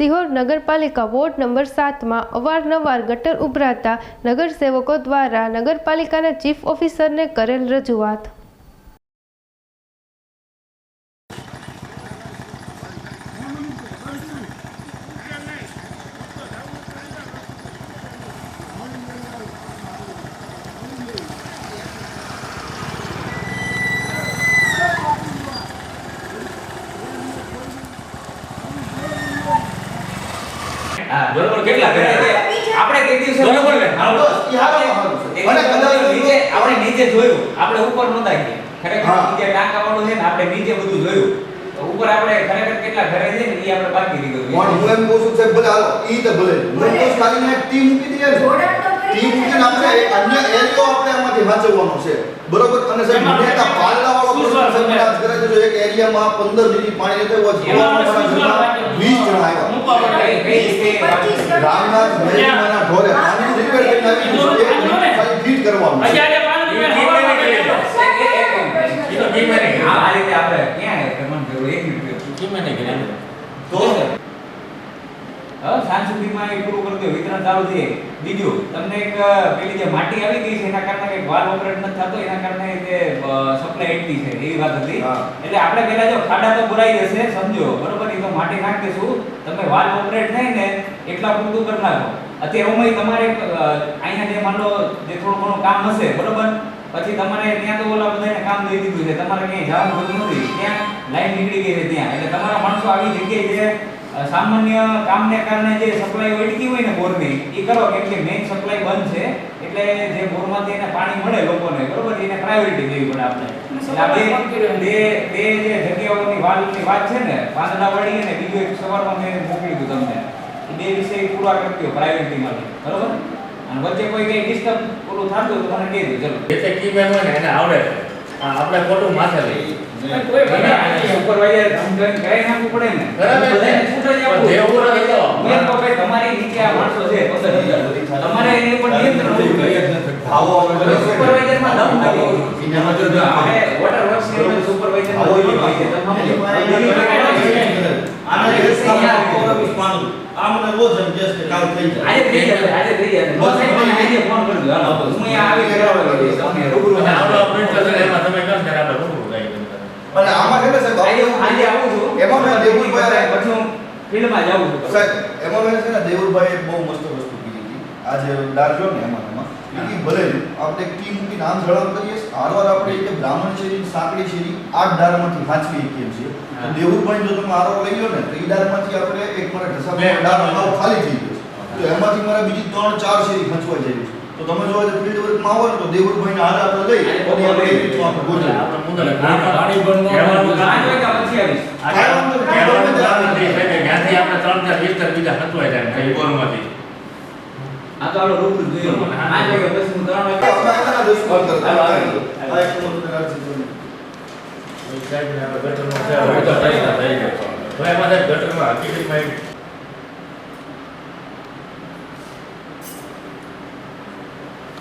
સિહોર નગરપાલિકા ward number સાતમાં અવારનવાર ગટર ઉભરાતા નગરસેવકો દ્વારા નગરપાલિકાના ચીફ ઓફિસરને કરેલ રજૂઆત. બરોબર કેટલા ઘરે આપણે તે દિવસે બરોબર ને? તે મને કદાચ નીચે આપણે નીચે જોયું. આપણે ઉપર ગયા ખરેખર નીચે ટાંકાવાનું છે ને આપણે નીચે બધું જોયું. તો ઉપર આપણે ખરેખર કેટલા ઘરે છે ને એ આપણે બાકી રહી ગયું પણ હું એમ કહું છું સાહેબ ભલે હાલો ઈ તો ભલે. હું તો ખાલી એક ટીમ મૂકી દઈએ ટીમ મૂકીને આપણે એક અન્ય એરિયો આપણે એમાંથી વાંચવાનું છે. બરોબર? અને સાહેબ મને એક પાલના વાળો પ્રશ્ન સર, કરાવી એક એરિયામાં 15 મીલી પાણી આપણે મારા શું ઘરમાં 20 જણા આવ્યા રામનાથ મહેમાના ઢોરે પાણી રિપેર ગયું છે. એક ખાલી ફીટ કરવાનું તો નહીં કરી. આ રીતે આપણે ક્યાં કરવાનું જરૂર? એક મિનિટ કર્યું. તો હવે સાંજ સુધીમાં એ પૂરું કરી દો વિતરણ ચાલુ થઈ બીજું તમને એક પેલી જે માટી આવી ગઈ છે એના કારણે વાલ ઓપરેટ નથી થતો એના કારણે જે સપ્લાય એટલી છે એવી વાત હતી. એટલે આપણે પહેલા જો ખાડા તો ભરાઈ જશે સમજો. બરોબર? એ તો માટી નાખી તમે વાલ ઓપરેટ થાય ને એટલા પૂરતું કરી નાખો. અત્યારે એમાં તમારે અહીંયા જે માન જે થોડું ઘણું કામ હશે બરોબર? પછી તમારે ત્યાં તો ઓલા બધાને કામ દઈ દીધું છે. તમારે ક્યાંય જવાનું નથી. ત્યાં લાઈન નીકળી ગઈ છે ત્યાં. એટલે તમારા માણસો આવી જગ્યાએ જે સામાન્ય કામને કારણે જે સપ્લાય અટકી હોય ને બોરની એ કરો કેમ કે મેઇન સપ્લાય બંધ છે એટલે જે બોરમાંથી એને પાણી મળે લોકોને બરોબર? એને પ્રાયોરિટી દેવી પડે આપણે. એટલે આ બે બે બે જે જગ્યાઓની વાલની વાત છે ને પાંદડાવાડી અને બીજું એક સવારમાં મેં મોકલી દીધું તમને એ બે વિષય પૂરા કરતી પ્રાયોરિટી માટે બરોબર? અને વચ્ચે કોઈ કઈ ડિસ્ટર્બ ઓલું થતું હોય તો મને કહી દે ચલો. જે તે કી મેમ હોય ને એને આવડે આપણે ખોટું માથે લઈએ. કોઈ પણ સુપરવાઇઝર સમજાવીને કરાવી નાખવું પડે ને બરાબર છે. બધાને છૂટ જ આપવું. પણ જે ઉપર હોય તો. હું એમ કહું ભાઈ તમારી નીચે આ માણસો છે પંદર હજાર. તમારે એની ઉપર નિયંત્રણ હોવું જોઈએ. આવો અમે સુપરવાઇઝરમાં દમ નથી. આપણે વોટર વર્ક્સની અંદર સુપરવાઇઝરમાં આવો દમ હોય છે. તમે સમજો. આના જે સ્થાન આજે થઈ જશે, આજે થઈ જશે. બસ મને આજે ફોન કરજો. હાલો, હું આવી કરાવવા જઈશ. તમને રૂબરૂ અને આવડો print હશે ને એમાં તમે કહો ને ત્યારે આપણે રૂબરૂ જઈએ તમે. અને આમાં છે ને સાહેબ આજે આવું છું. એમાં મેં દેવુભાઈ પછી હું ફિલ્ડમાં જાઉં છું. સાહેબ એમાં મેં છે ને દેવુરભાઈ બહુ મસ્ત વસ્તુ કીધી હતી. આજે ડાર ને એમાં એમાં. કે ભલે આપણે એક ટીમ મૂકીને આમ જળાવ કરીએ. હારવાર આપણે કે બ્રાહ્મણ શેરી સાંકડી શેરી આઠ ડારમાંથી હાંચવી છીએ. તો. જો તમે આરો લઈ લો ને તો એ ડારમાંથી આપણે એક મારે બે ડાર ખાલી થઈ ગયો તો એમાંથી મારે બીજી ત્રણ ચાર શેરી ખંચવા જાય છે. તો તમે જો આજે ફ્રી વર્કમાં આવો ને તો દેવુરભાઈને હારે આપણે લઈ અને આપણે તો આપણે ગોઠવીએ. આપણે મુંદરે પાણી બંધ ન થાય. હોય કે પછી આવીશ આ કહેવાનું કામ નથી સાહેબ, કે ત્યાંથી આપણે ત્રણ ચાર વિસ્તર બીજા હચવાઈ જાય કઈ બોરમાંથી. આ તો આલો રૂબરૂ જોઈએ આ જો પછી હું ત્રણ અમે આના દસ કોલ કરતા. આ એક નંબર અરજી કરી. સાહેબને હવે ગટરનો છે, તો થઈ ગયા, થઈ ગયા. તો એમાં સાહેબ ગટરમાં હકીકતમાં એક